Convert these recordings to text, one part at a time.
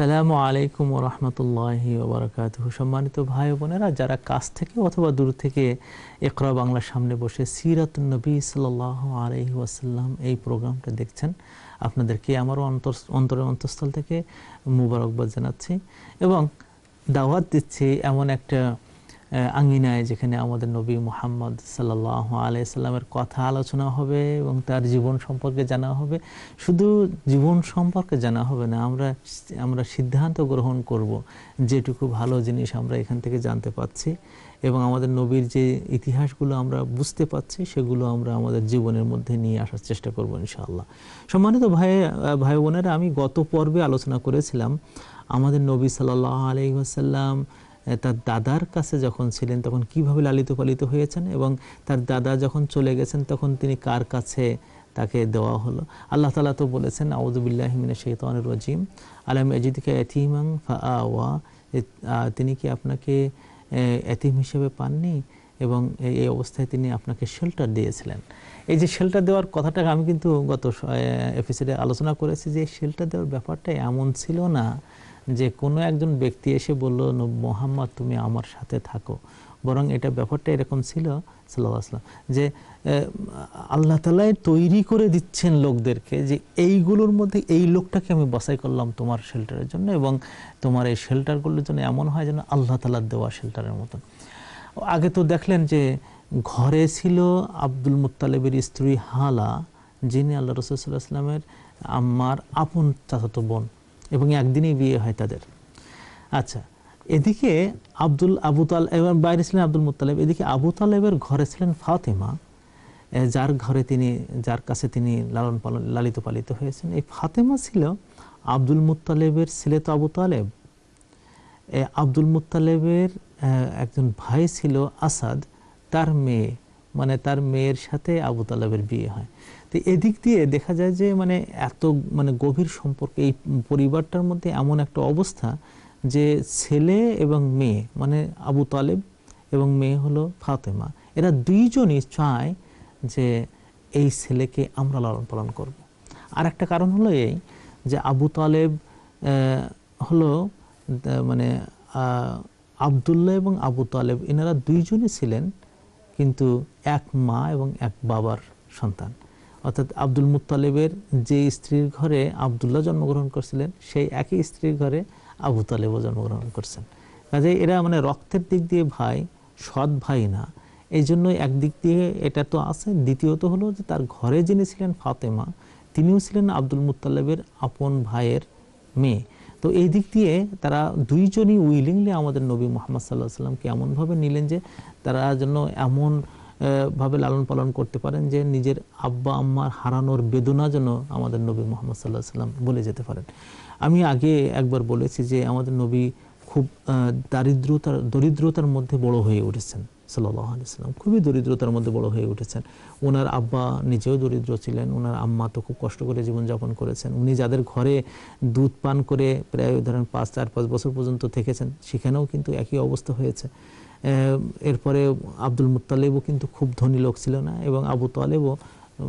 আসসালামু আলাইকুম রহমতুল্লাহি ওবরাকাত সম্মানিত ভাই বোনেরা, যারা কাছ থেকে অথবা দূর থেকে একরা বাংলার সামনে বসে সিরাত নবী সাল আলহি ওয়াসাল্লাম এই প্রোগ্রামটা দেখছেন, আপনাদেরকে আমারও অন্তর, অন্তরের অন্তঃস্থল থেকে মুবারকবাদ জানাচ্ছি এবং দাওয়াত দিচ্ছি এমন একটা আঙ্গিনায় যেখানে আমাদের নবী মোহাম্মদ সাল্লাহ আলাইসাল্লামের কথা আলোচনা হবে এবং তার জীবন সম্পর্কে জানা হবে। শুধু জীবন সম্পর্কে জানা হবে না, আমরা আমরা সিদ্ধান্ত গ্রহণ করব যেটুকু ভালো জিনিস আমরা এখান থেকে জানতে পাচ্ছি এবং আমাদের নবীর যে ইতিহাসগুলো আমরা বুঝতে পাচ্ছি সেগুলো আমরা আমাদের জীবনের মধ্যে নিয়ে আসার চেষ্টা করব ইনশাআল্লাহ। সম্মানিত ভাই ভাই বোনেরা, আমি গত পর্বে আলোচনা করেছিলাম আমাদের নবী সাল্লাহ আলহি আসাল্লাম তার দাদার কাছে যখন ছিলেন, তখন কীভাবে লালিত পালিত হয়েছেন এবং তার দাদা যখন চলে গেছেন, তখন তিনি কার কাছে তাকে দেওয়া হলো? আল্লাহ তালা তো বলেছেন আউদুবিল্লাহমিনা শৈতানুর রাজিম। আলম এজিদিকা এথিমাং ফা আওয়া তিনি কি আপনাকে এতিম হিসেবে পাননি? এবং এই অবস্থায় তিনি আপনাকে শেল্টার দিয়েছিলেন। এই যে শেল্টার দেওয়ার কথাটা আমি কিন্তু গত এপিসোডে আলোচনা করেছি যে শেল্টার দেওয়ার ব্যাপারটা এমন ছিল না। যে কোনো একজন ব্যক্তি এসে বলল মোহাম্মদ, তুমি আমার সাথে থাকো। বরং এটা ব্যাপারটা এরকম ছিল সাল্লাহ আসলাম যে আল্লাহ তালাই তৈরি করে দিচ্ছেন লোকদেরকে যে, এইগুলোর মধ্যে এই লোকটাকে আমি বাছাই করলাম তোমার শেল্টারের জন্য এবং তোমার এই শেল্টারগুলোর জন্য এমন হয় যেন আল্লাহ তালার দেওয়া শেল্টারের মতন। আগে তো দেখলেন যে, ঘরে ছিল আব্দুল মুতালেবের স্ত্রী হালা, যিনি আল্লাহ রসুল্লাহ আসলামের আমার আপন চাচাতো বোন। এবং একদিনই বিয়ে হয় তাদের। আচ্ছা এদিকে আব্দুল, আবু তাল এবং বাইরে ছিলেন আব্দুল মুতালেব এদিকে আবু তালেবের ঘরে ছিলেন ফাতেমা যার ঘরে তিনি, যার কাছে তিনি লালন পালন, লালিত পালিত হয়েছেন। এই ফাতেমা ছিল আব্দুল মুতালেবের ছেলে তো আবু তালেব। আব্দুল মুতালেবের একজন ভাই ছিল আসাদ। তার মেয়ে মানে তার মেয়ের সাথে আবু তালেবের বিয়ে হয়। তো এদিক দিয়ে দেখা যায় যে মানে এত মানে গভীর সম্পর্ক, এই পরিবারটার মধ্যে এমন একটা অবস্থা যে ছেলে এবং মেয়ে মানে আবু তালেব এবং মেয়ে হলো ফাতেমা, এরা দুইজনই চায় যে এই ছেলেকে আমরা লালন পালন করব। আর একটা কারণ হলো এই যে আবু তালেব হলো মানে আবদুল্লাহ এবং আবু তালেব, এনারা দুইজনই ছিলেন কিন্তু এক মা এবং এক বাবার সন্তান অর্থাৎ আব্দুল মুতালেবের যে স্ত্রীর ঘরে আবদুল্লাহ জন্মগ্রহণ করছিলেন, সেই একই স্ত্রীর ঘরে আবু তালেবও জন্মগ্রহণ করছেন। কাজে এরা মানে রক্তের দিক দিয়ে ভাই, সৎ ভাই না। এই জন্য একদিক দিয়ে এটা তো আছে। দ্বিতীয়ত হলো যে তার ঘরে যিনি ছিলেন ফাতেমা, তিনিও ছিলেন আব্দুল মুতালেবের আপন ভাইয়ের মেয়ে। তো এই দিক দিয়ে তারা দুইজনই উইলিংলি আমাদের নবী মোহাম্মদ সাল্লাহ সাল্লামকে এমনভাবে নিলেন যে তারা যেন এমন ভাবে লালন পালন করতে পারেন যে নিজের আব্বা আম্মার হারানোর বেদনা যেন আমাদের নবী মোহাম্মদ সাল্লাহ সাল্লাম বলে যেতে পারেন। আমি আগে একবার বলেছি যে আমাদের নবী খুব দারিদ্রতার, দরিদ্রতার মধ্যে বড় হয়ে উঠেছেন সাল্লাহ আলিয়াল্লাম খুবই দরিদ্রতার মধ্যে বড় হয়ে উঠেছেন। ওনার আব্বা নিজেও দরিদ্র ছিলেন, ওনার আম্মা তো খুব কষ্ট করে জীবনযাপন করেছেন। উনি যাদের ঘরে দুধ পান করে প্রায় ধরেন পাঁচ, চার, পাঁচ বছর পর্যন্ত থেকেছেন, সেখানেও কিন্তু একই অবস্থা হয়েছে। এরপরে আব্দুল মুতালেবও কিন্তু খুব ধনী লোক ছিল না এবং আবু তালেবও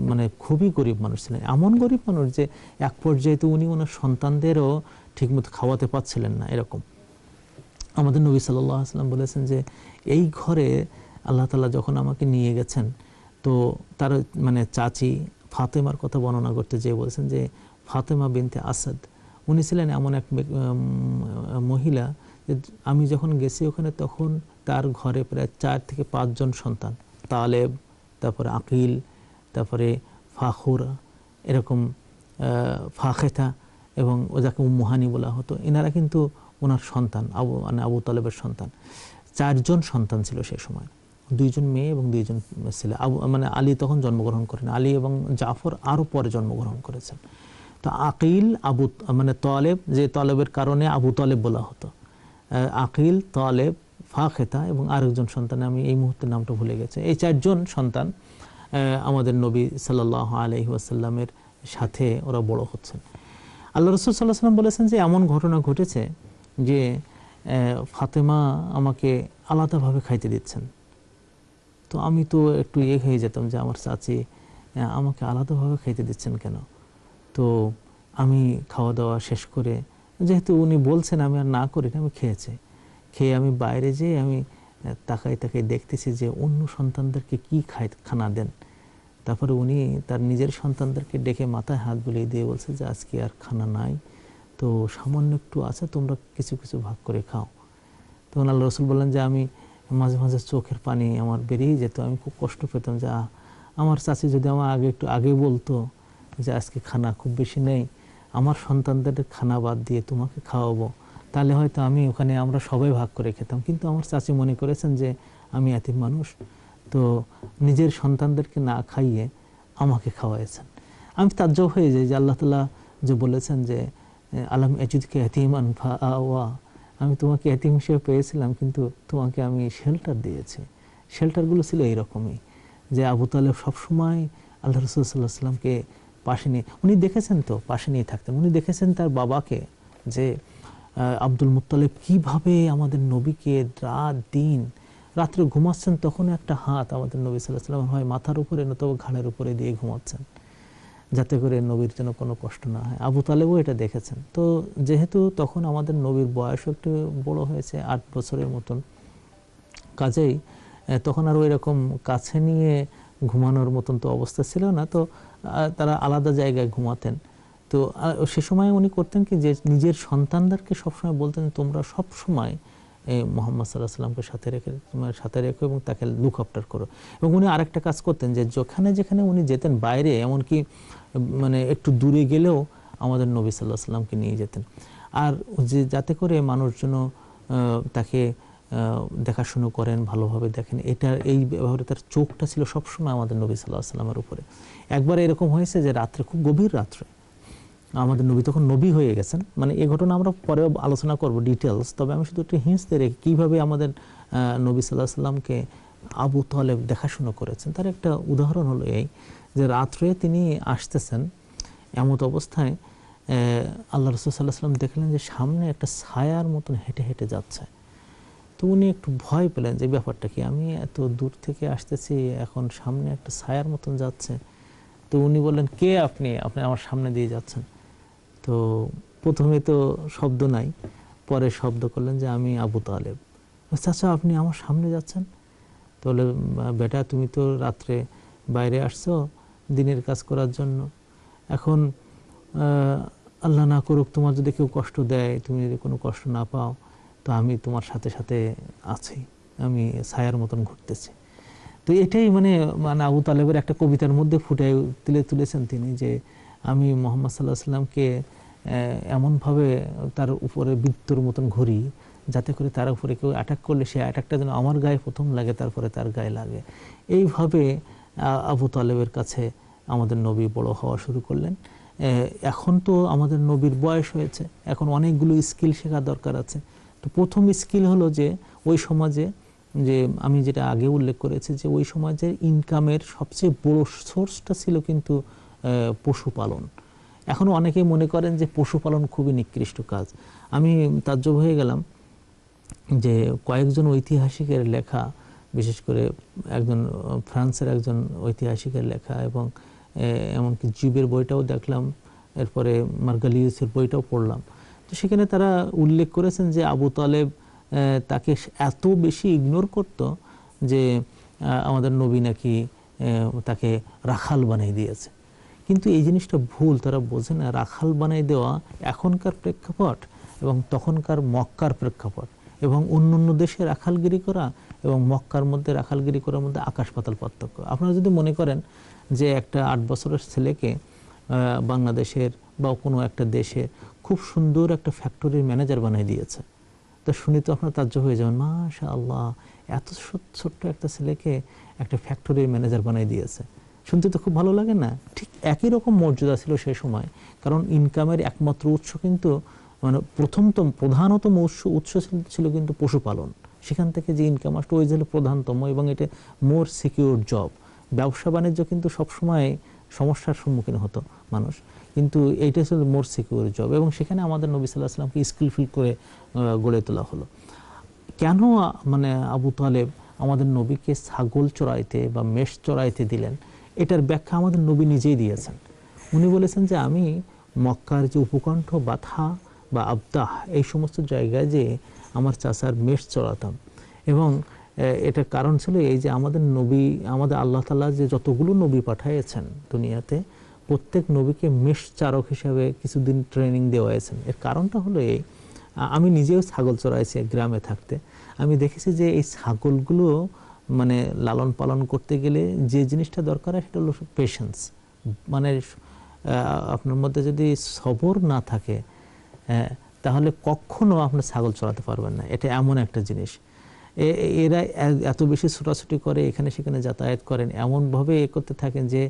মানে খুবই গরিব মানুষ ছিলেন। এমন গরিব মানুষ যে এক পর্যায়ে তো উনি ওনার সন্তানদেরও ঠিকমতো খাওয়াতে পারছিলেন না এরকম। আমাদের নবী সাল্লাহ আসলাম বলেছেন যে, এই ঘরে আল্লাহ তালা যখন আমাকে নিয়ে গেছেন, তো তার মানে চাচি ফাতেমার কথা বর্ণনা করতে যেয়ে বলেছেন যে, ফাতেমা বিনতে আসাদ, উনি ছিলেন এমন এক মহিলা আমি যখন গেছি ওখানে তখন তার ঘরে প্রায় চার থেকে পাঁচজন সন্তান। তালেব, তারপরে আকিল, তারপরে ফাখুরা, এরকম ফাখেথা এবং ও যাকে উম্মহানি বলা হতো। এনারা কিন্তু ওনার সন্তান, আবু মানে আবু তালেবের সন্তান। চারজন সন্তান ছিল সেই সময়। দুইজন মেয়ে এবং দুইজন ছেলে। আবু মানে আলী তখন জন্মগ্রহণ করেন। আলী এবং জাফর আরও পরে জন্মগ্রহণ করেছেন। তো আকিল, আবু মানে তলেব, যে তলেবের কারণে আবু তলেব বলা হতো। আকিল, তলেব ফাখেতা এবং আরেকজন সন্তান, আমি এই মুহূর্তে নামটা ভুলে গেছে। এই চারজন সন্তান আমাদের নবী সাল্লাহ আলহি আসাল্লামের সাথে ওরা বড় হচ্ছেন। আল্লাহ রসুল সাল্লাহ সাল্লাম বলেছেন যে, এমন ঘটনা ঘটেছে যে ফাতেমা আমাকে আলাদাভাবে খাইতে দিচ্ছেন। তো আমি তো একটু ইয়ে হয়ে যেতাম যে, আমার চাচি আমাকে আলাদাভাবে খাইতে দিচ্ছেন কেন? তো আমি খাওয়া দাওয়া শেষ করে, যেহেতু উনি বলছেন আমি আর না করি না, আমি খেয়েছি। খেয়ে আমি বাইরে যেয়ে আমি তাকাই তাকাই দেখতেছি যে অন্য সন্তানদেরকে কি খাই খানা দেন। তারপরে উনি তার নিজের সন্তানদেরকে ডেকে মাথায় হাত বুলিয়ে দিয়ে বলছে যে, আজকে আর খানা নাই। তো সামান্য একটু আছে, তোমরা কিছু কিছু ভাগ করে খাও। তখন আল্লাহ রসুল বললেন যে, আমি মাঝে মাঝে চোখের পানি আমার বেরিয়ে যেত। আমি খুব কষ্ট পেতাম যে আমার চাচি যদি আমার আগে একটু আগে বলতো যে, আজকে খানা খুব বেশি নেই। আমার সন্তানদের খানা বাদ দিয়ে তোমাকে খাওয়াবো। তাহলে হয়তো আমি ওখানে আমরা সবাই ভাগ করে খেতাম। কিন্তু আমার চাচি মনে করেছেন যে আমি এতিম মানুষ, তো নিজের সন্তানদেরকে না খাইয়ে আমাকে খাওয়াইছেন আমি তাজ্জব হয়ে যাই যে আল্লাহ তালা যে বলেছেন যে, আলম এজুদকে এতিমান ওয়া আমি তোমাকে এতিম হিসেবে পেয়েছিলাম, কিন্তু তোমাকে আমি শেল্টার দিয়েছি। শেল্টারগুলো ছিল এইরকমই যে আবু তালেব সবসময় আল্লাহ রসুল সাল্লাহ সাল্লামকে পাশে নিয়ে, উনি দেখেছেন তো, পাশে নিয়ে থাকতেন। উনি দেখেছেন তার বাবাকে যে আব্দুল মুত্তালেব কীভাবে আমাদের নবীকে রাত দিন? রাত্রে ঘুমাচ্ছেন তখন একটা হাত আমাদের নবী সাল্লাহ সাল্লাম হয় মাথার উপরে নতুবা ঘাড়ের উপরে দিয়ে ঘুমাচ্ছেন, যাতে করে নবীর জন্য কোনো কষ্ট না হয়। আবু তালেবও এটা দেখেছেন। তো যেহেতু তখন আমাদের নবীর বয়স একটু বড় হয়েছে, আট বছরের মতন, কাজেই তখন আর ওই রকম কাছে নিয়ে ঘুমানোর মতন তো অবস্থা ছিল না। তো তারা আলাদা জায়গায় ঘুমাতেন। তো সে সময় উনি করতেন কি যে নিজের সন্তানদেরকে সবসময় বলতেন, তোমরা সব সময় মোহাম্মদ সাল্লাহ সাল্লামকে সাথে রেখে, তোমার সাথে রেখো এবং তাকে লুক আফটার করো। এবং উনি আরেকটা কাজ করতেন যে যেখানে যেখানে উনি যেতেন বাইরে, এমনকি মানে একটু দূরে গেলেও আমাদের নবী সাল্লাহ সাল্লামকে নিয়ে যেতেন। আর যে যাতে করে মানুষজন তাকে দেখাশুনো করেন, ভালোভাবে দেখেন, এটা, এই ব্যাপারে তার চোখটা ছিল সবসময় আমাদের নবী সাল্লাহ সাল্লামের উপরে। একবার এরকম হয়েছে যে রাত্রে, খুব গভীর রাত্রে আমাদের নবী তখন নবী হয়ে গেছেন। মানে এই ঘটনা আমরা পরেও আলোচনা করব ডিটেলস তবে আমি শুধু একটু হিন্স দিয়ে রেখে কীভাবে আমাদের নবী সাল্লাহ সাল্লামকে আবু তালেব দেখাশুনো করেছেন। তার একটা উদাহরণ হলো এই যে রাত্রে তিনি আসতেছেন, এমত অবস্থায় আল্লাহ রসুল সাল্লাহ সাল্লাম দেখলেন যে সামনে একটা ছায়ার মতন হেঁটে হেঁটে যাচ্ছে। তো উনি একটু ভয় পেলেন যে ব্যাপারটা কি? আমি এত দূর থেকে আসতেছি, এখন সামনে একটা ছায়ার মতন যাচ্ছে। তো উনি বললেন, কে আপনি? আপনি আমার সামনে দিয়ে যাচ্ছেন। তো প্রথমে তো শব্দ নাই, পরে শব্দ করলেন যে আমি আবু তালেব। চাচা, আপনি আমার সামনে যাচ্ছেন? তাহলে বেটা, তুমি তো রাত্রে বাইরে আসছো দিনের কাজ করার জন্য। এখন আল্লাহ না করুক, তোমার যদি কেউ কষ্ট দেয়, তুমি যদি কোনো কষ্ট না পাও, তো আমি তোমার সাথে সাথে আছি। আমি ছায়ার মতন ঘুরতেছি। তো এটাই মানে মানে আবু তালেবের একটা কবিতার মধ্যে ফুটে তুলে তুলেছেন তিনি যে আমি মোহাম্মদ সাল্লাহ সাল্লামকে এমনভাবে তার উপরে বৃত্তর মতন ঘুরি, যাতে করে তার উপরে কেউ অ্যাটাক করলে সে অ্যাটাকটা যেন আমার গায়ে প্রথম লাগে, তারপরে তার গায়ে লাগে। এইভাবে আবু তালেবের কাছে আমাদের নবী বড় হওয়া শুরু করলেন। এখন তো আমাদের নবীর বয়স হয়েছে, এখন অনেকগুলো স্কিল শেখা দরকার আছে। তো প্রথম স্কিল হলো যে, ওই সমাজে, যে আমি যেটা আগে উল্লেখ করেছি যে, ওই সমাজের ইনকামের সবচেয়ে বড় সোর্সটা ছিল কিন্তু পশুপালন। এখনও অনেকেই মনে করেন যে পশুপালন খুবই নিকৃষ্ট কাজ। আমি তাজ্জব হয়ে গেলাম যে কয়েকজন ঐতিহাসিকের লেখা, বিশেষ করে একজন ফ্রান্সের একজন ঐতিহাসিকের লেখা এবং এমনকি জীবের বইটাও দেখলাম, এরপরে মার্গালিউসের বইটাও পড়লাম। তো সেখানে তারা উল্লেখ করেছেন যে আবু তালেব তাকে এত বেশি ইগনোর করত যে আমাদের নবী নাকি তাকে রাখাল বানিয়ে দিয়েছে। কিন্তু এই জিনিসটা ভুল। তারা বোঝে না, রাখাল বানাই দেওয়া এখনকার প্রেক্ষাপট এবং তখনকার মক্কার প্রেক্ষাপট এবং অন্য অন্য দেশে রাখালগিরি করা এবং মক্কার মধ্যে রাখালগিরি করার মধ্যে আকাশ পাতাল পার্থক্য। আপনারা যদি মনে করেন যে একটা আট বছরের ছেলেকে বাংলাদেশের বা কোনো একটা দেশে খুব সুন্দর একটা ফ্যাক্টরির ম্যানেজার বানিয়ে দিয়েছে, তো শুনে তো আপনার তাজ্য হয়ে যাবেন মাশা আল্লাহ এত ছোট্ট একটা ছেলেকে একটা ফ্যাক্টরির ম্যানেজার বানিয়ে দিয়েছে। শুনতে তো খুব ভালো লাগে না। ঠিক একই রকম মর্যাদা ছিল সেই সময়। কারণ ইনকামের একমাত্র উৎস কিন্তু মানে প্রথমতম, প্রধানতম উৎস উৎস ছিল- ছিল কিন্তু পশুপালন। সেখান থেকে যে ইনকাম আসতো, ওই হলো প্রধানতম এবং এটা মোর সিকিউর জব ব্যবসা বাণিজ্য কিন্তু সবসময় সমস্যার সম্মুখীন হতো মানুষ। কিন্তু এইটা ছিল মোর সিকিউর জব এবং সেখানে আমাদের নবী সাল্লাহ আসলামকে স্কিলফুল করে গড়ে তোলা হলো। কেন মানে আবু তালেব আমাদের নবীকে ছাগল চড়াইতে বা মেষ চড়াইতে দিলেন? এটার ব্যাখ্যা আমাদের নবী নিজেই দিয়েছেন। উনি বলেছেন যে আমি মক্কার যে উপকণ্ঠ বাথা বা আবদাহ, এই সমস্ত জায়গায় যে আমার চাচার মেষ চড়াতাম এবং এটার কারণ ছিল এই যে আমাদের নবী, আমাদের আল্লাহ তালা যে যতগুলো নবী পাঠিয়েছেন দুনিয়াতে, প্রত্যেক নবীকে মেষ চারক হিসাবে কিছুদিন ট্রেনিং দেওয়া হয়েছেন এর কারণটা হলো এই আমি নিজেও ছাগল চড়াইছি গ্রামে থাকতে। আমি দেখেছি যে এই ছাগলগুলো মানে লালন পালন করতে গেলে যে জিনিসটা দরকার হয় সেটা হলো পেশেন্স মানে আপনার মধ্যে যদি সবর না থাকে আহ, তাহলে কখনো আপনার ছাগল চড়াতে পারবেন না। এটা এমন একটা জিনিস। এরা এত বেশি ছোটাছুটি করে এখানে সেখানে যাতায়াত করেন। এমনভাবে এ করতে থাকেন যে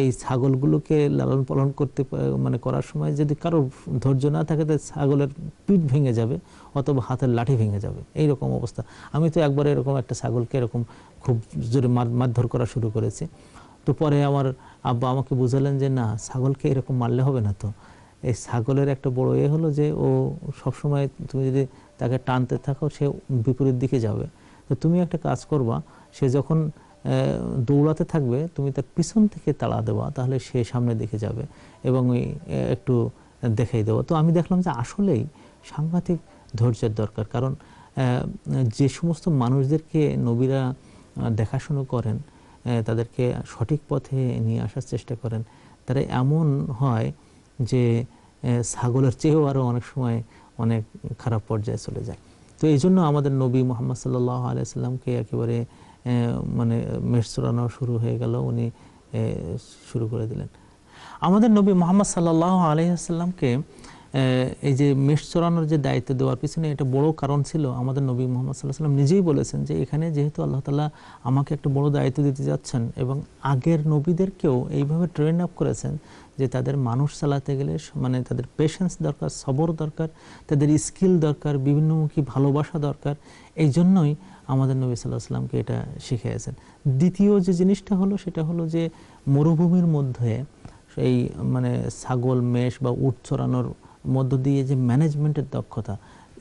এই ছাগলগুলোকে লালন পালন করতে মানে করার সময় যদি কারও ধৈর্য না থাকে তো ছাগলের পিঠ ভেঙে যাবে অথবা হাতের লাঠি ভেঙে যাবে। এই রকম অবস্থা। আমি তো একবার এরকম একটা ছাগলকে এরকম খুব জোরে মার, মারধর করা শুরু করেছি। তো পরে আমার আব্বা আমাকে বুঝালেন যে, না, ছাগলকে এরকম মারলে হবে না তো। এই ছাগলের একটা বড় এ হলো যে, ও সবসময় তুমি যদি তাকে টানতে থাকো, সে বিপরীত দিকে যাবে। তো তুমি একটা কাজ করবা, সে যখন দৌড়াতে থাকবে তুমি তার পিছন থেকে তাড়া দেওয়া তাহলে সে সামনের দিকে যাবে এবং ওই একটু দেখাই দেওয়া তো আমি দেখলাম যে আসলেই সাংঘাতিক ধৈর্যের দরকার কারণ যে সমস্ত মানুষদেরকে নবীরা দেখাশুনো করেন তাদেরকে সঠিক পথে নিয়ে আসার চেষ্টা করেন তারা এমন হয় যে ছাগলের চেয়েও আরও অনেক সময় অনেক খারাপ পর্যায়ে চলে যায়। তো এই জন্য আমাদের নবী মোহাম্মদ সাল্লাহ আলাইসাল্লামকে একেবারে আহ, মানে মেষ চড়ানো শুরু হয়ে গেল, উনি শুরু করে দিলেন। আমাদের নবী মোহাম্মদ সাল্লাহ আলহিহাস্লামকে এই যে মেষ চড়ানোর যে দায়িত্ব দেওয়ার পিছনে এটা বড় কারণ ছিল। আমাদের নবী মোহাম্মদ সাল্লাহ সাল্লাম নিজেই বলেছেন যে এখানে যেহেতু আল্লাহ তালা আমাকে একটা বড় দায়িত্ব দিতে যাচ্ছেন এবং আগের নবীদেরকেও এইভাবে ট্রেন আপ করেছেন যে তাদের মানুষ চালাতে গেলে মানে তাদের পেশেন্স দরকার, সবর দরকার, তাদের স্কিল দরকার, বিভিন্নমুখী ভালোবাসা দরকার, এই জন্যই আমাদের নবী সাল্লাহ সাল্লামকে এটা শিখিয়েছেন। দ্বিতীয় যে জিনিসটা হলো, সেটা হলো যে মরুভূমির মধ্যে এই মানে ছাগল, মেষ বা উট চড়ানোর মধ্য দিয়ে যে ম্যানেজমেন্টের দক্ষতা,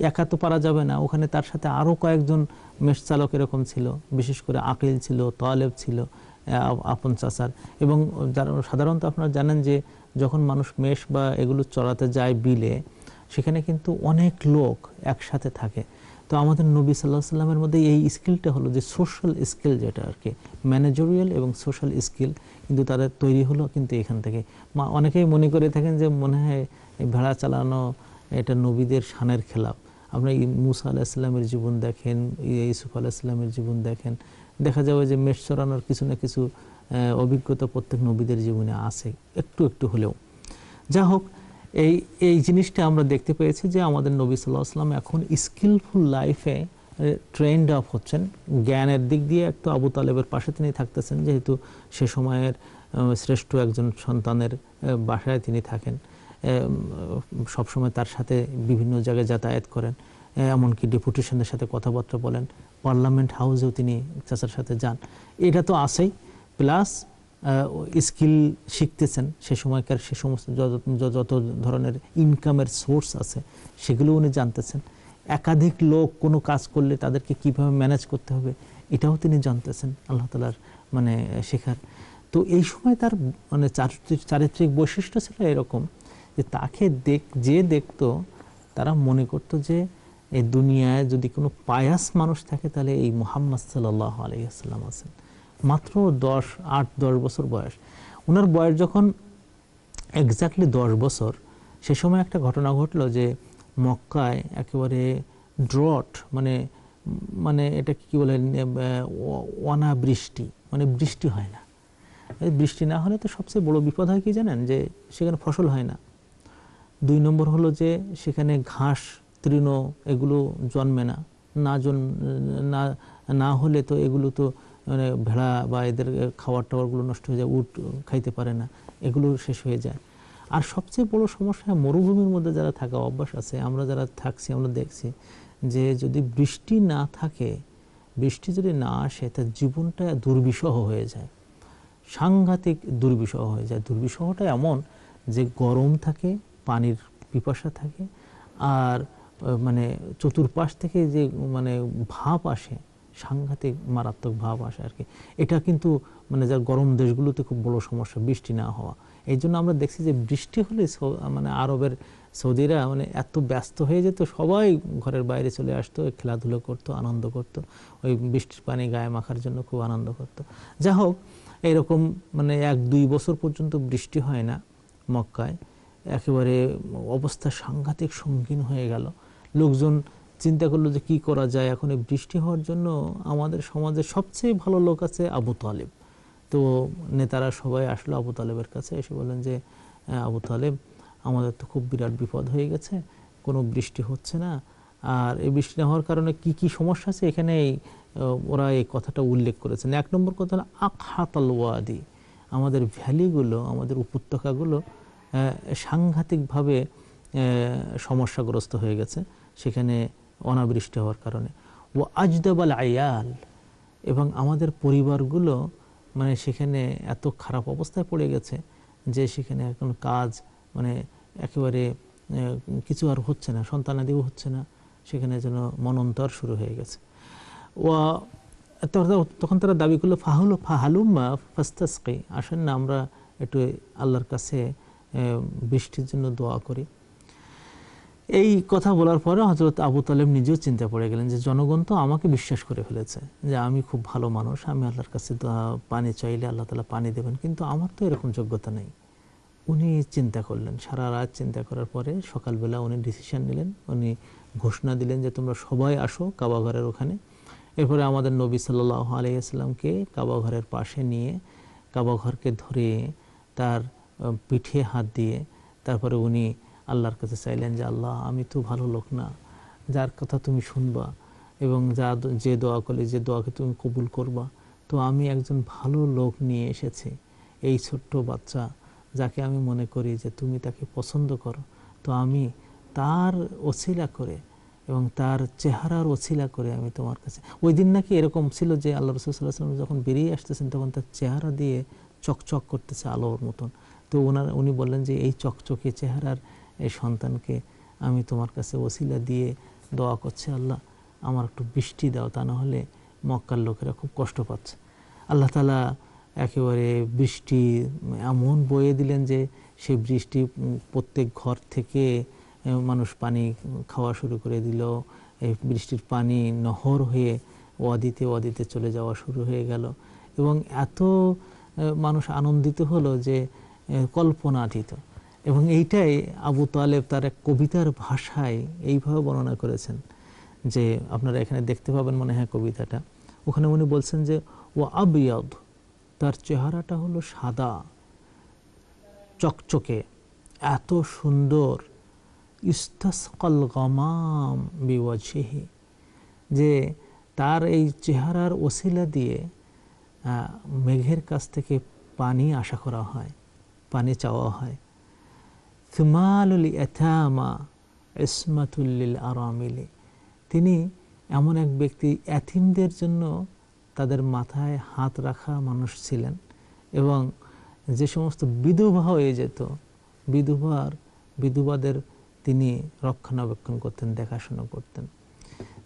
একা তো পারা যাবে না। ওখানে তার সাথে আরও কয়েকজন মেষ চালক এরকম ছিল, বিশেষ করে আকিল ছিল তোয়ালেব ছিল আপন চাচার। এবং যারা, সাধারণত আপনারা জানেন যে যখন মানুষ মেষ বা এগুলো চড়াতে যায় বিলে, সেখানে কিন্তু অনেক লোক একসাথে থাকে। তো আমাদের নবী সাল্লাহ সাল্লামের মধ্যে এই স্কিলটা হলো যে সোশ্যাল স্কিল যেটা আর কি ম্যানেজরিয়াল এবং সোশ্যাল স্কিল কিন্তু তাদের তৈরি হলো কিন্তু এখান থেকে। মা, অনেকেই মনে করে থাকেন যে মনে হয় ভেড়া চালানো এটা নবীদের শানের খেলাপ। এই মুসা আলাহিসাল্লামের জীবন দেখেন ই- ইউসুফ আলাহিসাল্লামের জীবন দেখেন, দেখা যাবে যে মেষ চড়ানোর কিছু না কিছু অভিজ্ঞতা প্রত্যেক নবীদের জীবনে আছে, একটু একটু হলেও। যা হোক এই এই জিনিসটা আমরা দেখতে পেয়েছি যে আমাদের নবী সাল্লাহ আসলাম এখন স্কিলফুল লাইফে ট্রেন্ড আপ হচ্ছেন। জ্ঞানের দিক দিয়ে একটু আবু তালেবের পাশে তিনি থাকতেছেন, যেহেতু সে সময়ের শ্রেষ্ঠ একজন সন্তানের বাসায় তিনি থাকেন। সবসময় তার সাথে বিভিন্ন জায়গায় যাতায়াত করেন এমনকি ডেপুটেশনের সাথে কথাবার্তা বলেন। পার্লামেন্ট হাউসেও তিনি চাচার সাথে যান। এটা তো আছেই। প্লাস স্কিল শিখতেছেন, সে সময়কার সে সমস্ত যত- ধরনের ইনকামের সোর্স আছে, সেগুলো উনি জানতেছেন। একাধিক লোক কোনো কাজ করলে তাদেরকে কীভাবে ম্যানেজ করতে হবে, এটাও তিনি জানতেছেন আল্লাহ তালার মানে শেখার। তো এই সময় তার মানে চারিত্রিক বৈশিষ্ট্য ছিল এরকম যে তাকে দেখ, যে দেখতো, তারা মনে করতো যে এই দুনিয়ায় যদি কোনো পায়াস মানুষ থাকে তাহলে এই মোহাম্মদ সাল্লাহ আলহিহাস্লাম আছেন। মাত্র দশ, আট, দশ বছর বয়স। ওনার বয়স যখন এক্স্যাক্টলি দশ বছর, সে সময় একটা ঘটনা ঘটলো যে মক্কায় একেবারে ড্রট মানে মানে এটা কি বলে অনাবৃষ্টি মানে বৃষ্টি হয় না। বৃষ্টি না হলে তো সবচেয়ে বড় বিপদ হয় কি জানেন? যে সেখানে ফসল হয় না। দুই নম্বর হলো যে সেখানে ঘাস, তৃণ এগুলো জন্মে না। না জন, না না হলে তো এগুলো তো মানে ভেড়া বা এদের খাবার টাওয়ারগুলো নষ্ট হয়ে যায়, উট খাইতে পারে না, এগুলো শেষ হয়ে যায়। আর সবচেয়ে বড় সমস্যা মরুভূমির মধ্যে যারা থাকা অভ্যাস আছে, আমরা যারা থাকছি, আমরা দেখছি যে যদি বৃষ্টি না থাকে, বৃষ্টি যদি না আসে, তার জীবনটা দুর্বিষহ হয়ে যায়। সাংঘাতিক দুর্বিষহ হয়ে যায়। দুর্বিষহটা এমন যে গরম থাকে, পানির পিপাসা থাকে, আর মানে চতুর্পাশ থেকে যে মানে ভাপ আসে সাংঘাতিক মারাত্মক ভাব আসে আর কি। এটা কিন্তু মানে যার গরম দেশগুলোতে খুব বড় সমস্যা, বৃষ্টি না হওয়া। এই জন্য আমরা দেখছি যে বৃষ্টি হলে মানে আরবের সৌদিরা মানে এত ব্যস্ত হয়ে যেত, সবাই ঘরের বাইরে চলে আসতো, খেলাধুলো করতো, আনন্দ করতো। ওই বৃষ্টির পানি গায়ে মাখার জন্য খুব আনন্দ করতো। যা হোক এরকম মানে এক দুই বছর পর্যন্ত বৃষ্টি হয় না মক্কায়। একেবারে অবস্থা সাংঘাতিক সঙ্গীন হয়ে গেল। লোকজন চিন্তা করল যে কি করা যায়? এখন এই বৃষ্টি হওয়ার জন্য আমাদের সমাজের সবচেয়ে ভালো লোক আছে আবু তালেব। তো নেতারা সবাই আসলো আবু তালেবের কাছে এসে বললেন যে "হ্যাঁ, আবু তালেব আমাদের তো খুব বিরাট বিপদ হয়ে গেছে কোনো বৃষ্টি হচ্ছে না। আর এই বৃষ্টি হওয়ার কারণে কি কি সমস্যা আছে? এখানে ওরা এই কথাটা উল্লেখ করেছেন। এক নম্বর কথা হলো আকহাতাল ওয়াদি আমাদের ভ্যালিগুলো আমাদের উপত্যকাগুলো সাংঘাতিকভাবে সমস্যাগ্রস্ত হয়ে গেছে। সেখানে অনাবৃষ্টি হওয়ার কারণে। ও আজদাবাল আয়াল, এবং আমাদের পরিবারগুলো মানে সেখানে এত খারাপ অবস্থায় পড়ে গেছে যে সেখানে এখন কাজ মানে একেবারে কিছু আর হচ্ছে না, সন্তানাদিও হচ্ছে না, সেখানে যেন মনন্তর শুরু হয়ে গেছে। ও, তখন- তারা দাবি করল, ফাহুল, ফাহালুম্মা ফাস্তাসকি। আসেন না, আমরা একটু আল্লাহর কাছে বৃষ্টির জন্য দোয়া করি। এই কথা বলার পরে হজরত আবু তালেব নিজেও চিন্তা পড়ে গেলেন যে জনগণ তো আমাকে বিশ্বাস করে ফেলেছে যে আমি খুব ভালো মানুষ, আমি আল্লাহর কাছে পানি চাইলে আল্লাহ তালা পানি দেবেন, কিন্তু আমার তো এরকম যোগ্যতা নেই। উনি চিন্তা করলেন। সারা রাত চিন্তা করার পরে সকালবেলা উনি ডিসিশন নিলেন। উনি ঘোষণা দিলেন যে তোমরা সবাই আসো কাবাঘরের ওখানে। এরপরে আমাদের নবী সাল্লাহ আলাইসাল্লামকে কাবাঘরের পাশে নিয়ে কাবাঘরকে ধরে তার পিঠে হাত দিয়ে তারপরে উনি আল্লাহর কাছে চাইলেন যে, আল্লাহ, আমি তো ভালো লোক না। যার কথা তুমি শুনবা এবং যা যে দোয়া করলে, যে দোয়াকে তুমি কবুল করবা, তো আমি একজন ভালো লোক নিয়ে এসেছি। এই ছোট্ট বাচ্চা যাকে আমি মনে করি যে, তুমি তাকে পছন্দ করো, তো আমি তার ওসিলা করে এবং তার চেহারার অছিলা করে আমি তোমার কাছে ওই দিন নাকি এরকম ছিল যে, আল্লাহ রসুল্লাহাম যখন বেরিয়ে আসতেছেন, তখন তার চেহারা দিয়ে চকচক করতেছে আলোর মতন। তো ওনার, উনি বললেন যে, এই চকচকে চেহারার এই সন্তানকে আমি তোমার কাছে ওসিলা দিয়ে দোয়া করছি আল্লাহ। আমার একটু বৃষ্টি দাও, তা না হলে মক্কার লোকেরা খুব কষ্ট পাচ্ছে। আল্লাহ তালা একেবারে বৃষ্টি এমন বয়ে দিলেন যে সেই বৃষ্টি প্রত্যেক ঘর থেকে মানুষ পানি খাওয়া শুরু করে দিল। এই বৃষ্টির পানি নহর হয়ে ওয়াদিতে ওয়াদিতে চলে যাওয়া শুরু হয়ে গেল। এবং এত মানুষ আনন্দিত হলো যে কল্পনাতীত। এবং এইটাই আবু তালেব তার এক কবিতার ভাষায় এইভাবে বর্ণনা করেছেন যে আপনারা এখানে দেখতে পাবেন মনে হয় কবিতাটা। ওখানে উনি বলছেন যে, ও আবিয়াদ তার চেহারাটা হলো সাদা, চকচকে, এত সুন্দর, ইস্তাসকল গমাম বিওয়াজিহি যে তার এই চেহারার ওসিলা দিয়ে মেঘের কাছ থেকে পানি আশা করা হয়, পানি চাওয়া হয়। এথামা ইসমাতুল্লিল তিনি এমন এক ব্যক্তি এথিমদের জন্য তাদের মাথায় হাত রাখা মানুষ ছিলেন এবং যে সমস্ত বিধবা হয়ে যেত, বিধবার, বিধবাদের তিনি রক্ষণাবেক্ষণ করতেন, দেখাশোনা করতেন।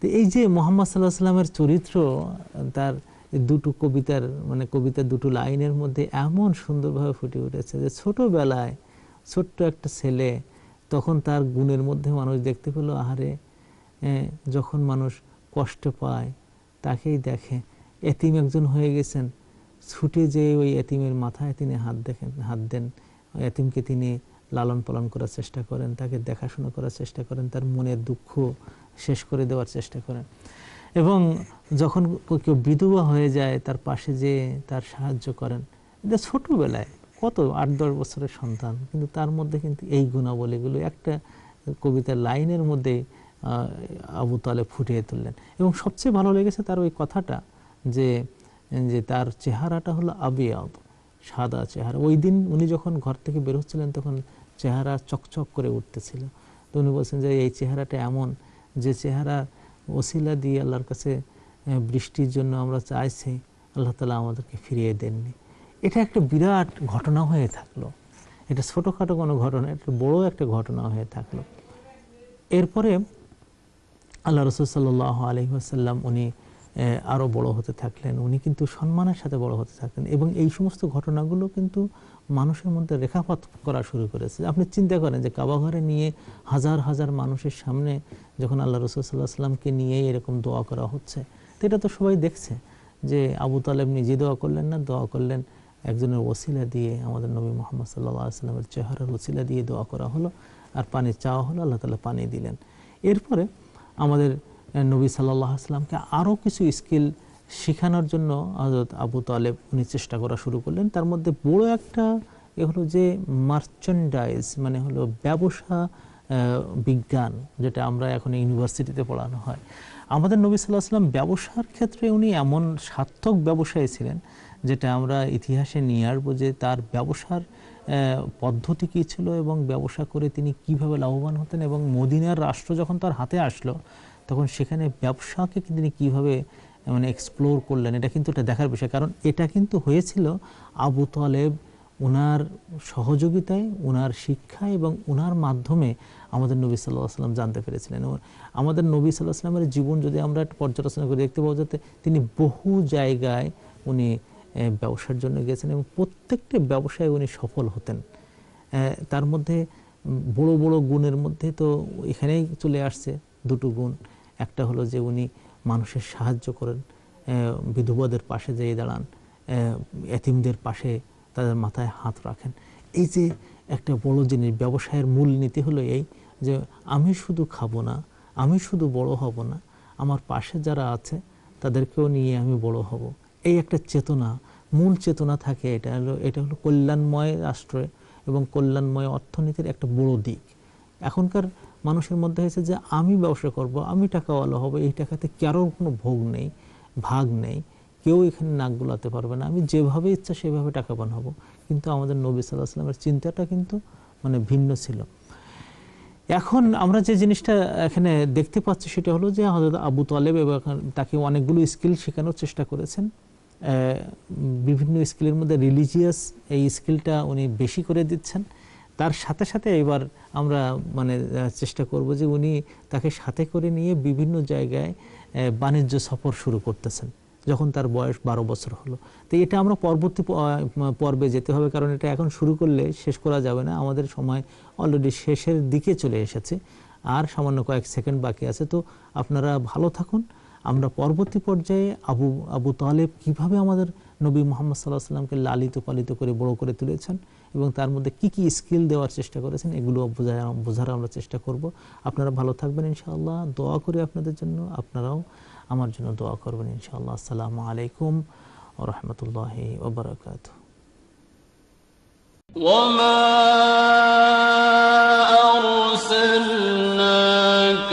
তো এই যে মোহাম্মদ সাল্লাহ সাল্লামের চরিত্র, তার দুটো কবিতার মানে কবিতার দুটো লাইনের মধ্যে এমন সুন্দরভাবে ফুটে উঠেছে যে ছোটবেলায় ছোট্ট একটা ছেলে, তখন তার গুণের মধ্যে মানুষ দেখতে পেল, আহারে যখন মানুষ কষ্ট পায়, তাকেই দেখে। এতিম একজন হয়ে গেছেন। ছুটে যেয়ে ওই এতিমের মাথায় তিনি হাত দেখেন হাত দেন। এতিমকে তিনি লালন পালন করার চেষ্টা করেন, তাকে দেখাশোনা করার চেষ্টা করেন, তার মনের দুঃখ শেষ করে দেওয়ার চেষ্টা করেন। এবং যখন কেউ বিধবা হয়ে যায়, তার পাশে যে তার সাহায্য করেন। এটা ছোটবেলায়। কত আট দশ বছরের সন্তান? কিন্তু তার মধ্যে কিন্তু এই গুণাবলীগুলো একটা কবিতার লাইনের মধ্যে আবু তালে ফুটিয়ে তুললেন। এবং সবচেয়ে ভালো লেগেছে তার ওই কথাটা যে যে তার চেহারাটা হলো আবিয়াব সাদা চেহারা। ওই দিন উনি যখন ঘর থেকে বের হচ্ছিলেন, তখন চেহারা চকচক করে উঠতেছিল। তো উনি বলছেন যে, এই চেহারাটা এমন যে চেহারা ওসিলা দিয়ে আল্লাহর কাছে বৃষ্টির জন্য আমরা চাইছি, আল্লাহ তালা আমাদেরকে ফিরিয়ে দেননি। এটা একটা বিরাট ঘটনা হয়ে থাকল। এটা ছোটোখাটো কোনো ঘটনা, এটা বড় একটা ঘটনা হয়ে থাকল। এরপরে আল্লাহ রসুল সাল্লাহ আলহিহাসাল্লাম উনি আরও বড় হতে থাকলেন। উনি কিন্তু সম্মানের সাথে বড় হতে থাকলেন এবং এই সমস্ত ঘটনাগুলো কিন্তু মানুষের মধ্যে রেখাপাত করা শুরু করেছে। আপনি চিন্তা করেন যে কাবাঘরে নিয়ে হাজার হাজার মানুষের সামনে যখন আল্লাহ রসুল সাল্লাহ সাল্লামকে নিয়ে এরকম দোয়া করা হচ্ছে, তো এটা তো সবাই দেখছে যে আবু তালেব নিজে দোয়া করলেন না? দোয়া করলেন একজনের ওসিলা দিয়ে আমাদের নবী মোহাম্মদ সাল্লাহ সাল্লামের চেহারার ওসিলা দিয়ে দোয়া করা হলো আর পানি চাওয়া হলো, আল্লাহ তালা পানি দিলেন। এরপরে আমাদের নবী সাল্লাহ আসলামকে আরও কিছু স্কিল শেখানোর জন্য হজরত আবু তালেব উনি চেষ্টা করা শুরু করলেন। তার মধ্যে বড় একটা এ হলো যে মার্চেন্ডাইজ মানে হলো ব্যবসা বিজ্ঞান, যেটা আমরা এখন ইউনিভার্সিটিতে পড়ানো হয়। আমাদের নবী সাল্লাহ আসলাম ব্যবসার ক্ষেত্রে উনি এমন সার্থক ব্যবসায়ী ছিলেন যেটা আমরা ইতিহাসে নিয়ে আসব যে তার ব্যবসার পদ্ধতি কী ছিল এবং ব্যবসা করে তিনি কীভাবে লাভবান হতেন এবং মদিনার রাষ্ট্র যখন তার হাতে আসলো, তখন সেখানে ব্যবসাকে তিনি কীভাবে মানে এক্সপ্লোর করলেন, এটা কিন্তু এটা দেখার বিষয়। কারণ এটা কিন্তু হয়েছিল আবু তালেব ওনার সহযোগিতায় ওনার শিক্ষা এবং ওনার মাধ্যমে আমাদের নবী সাল্লাহ আসলাম জানতে পেরেছিলেন। আমাদের নবী সাল্লাহ আসলামের জীবন যদি আমরা পর্যালোচনা করে, দেখতে পাওয়া যাতে তিনি বহু জায়গায় উনি ব্যবসার জন্য গেছেন এবং প্রত্যেকটি ব্যবসায় উনি সফল হতেন। তার মধ্যে বড় বড় গুণের মধ্যে তো এখানেই চলে আসছে দুটো গুণ। একটা হলো যে উনি মানুষের সাহায্য করেন বিধবাদের পাশে যেয়ে দাঁড়ান এতিমদের পাশে তাদের মাথায় হাত রাখেন। এই যে একটা বড় জিনিস, ব্যবসায়ের মূল নীতি হলো এই যে আমি শুধু খাব না, আমি শুধু বড় হব না, আমার পাশে যারা আছে তাদেরকেও নিয়ে আমি বড় হব। এই একটা চেতনা, মূল চেতনা থাকে, এটা হলো এটা হলো কল্যাণময় রাষ্ট্রে এবং কল্যাণময় অর্থনীতির একটা বড় দিক। এখনকার মানুষের মধ্যে হয়েছে যে, আমি ব্যবসা করব, আমি টাকাওয়ালা হব, এই টাকাতে কারোর কোনো ভোগ নেই, ভাগ নেই, কেউ এখানে নাক গুলাতে পারবে না, আমি যেভাবে ইচ্ছা সেভাবে টাকাবান হব কিন্তু আমাদের নবী সাল্লাহ আসলামের চিন্তাটা কিন্তু মানে ভিন্ন ছিল। এখন আমরা যে জিনিসটা এখানে দেখতে পাচ্ছি সেটা হলো যে হজরত আবু তালেব এবং তাকে অনেকগুলো স্কিল শেখানোর চেষ্টা করেছেন। বিভিন্ন স্কিলের মধ্যে রিলিজিয়াস এই স্কিলটা উনি বেশি করে দিচ্ছেন। তার সাথে সাথে এবার আমরা মানে চেষ্টা করব যে উনি তাকে সাথে করে নিয়ে বিভিন্ন জায়গায় বাণিজ্য সফর শুরু করতেছেন, যখন তার বয়স বারো বছর হলো। তো এটা আমরা পরবর্তী পর্বে যেতে হবে, কারণ এটা এখন শুরু করলে শেষ করা যাবে না। আমাদের সময় অলরেডি শেষের দিকে চলে এসেছে, আর সামান্য কয়েক সেকেন্ড বাকি আছে। তো আপনারা ভালো থাকুন আমরা পরবর্তী পর্যায়ে আবু আবু তালেব কীভাবে আমাদের নবী মোহাম্মদ সাল্লাহ সাল্লামকে লালিত পালিত করে বড় করে তুলেছেন এবং তার মধ্যে কি কি স্কিল দেওয়ার চেষ্টা করেছেন, এগুলো বোঝায়, বোঝার আমরা চেষ্টা করব। আপনারা ভালো থাকবেন ইনশাআল্লাহ। দোয়া করি আপনাদের জন্য। আপনারাও আমার জন্য দোয়া করবেন ইনশাআল্লাহ। আসসালাম আলাইকুম ও রহমতুল্লাহি ওবরাকাত وما أرسلناك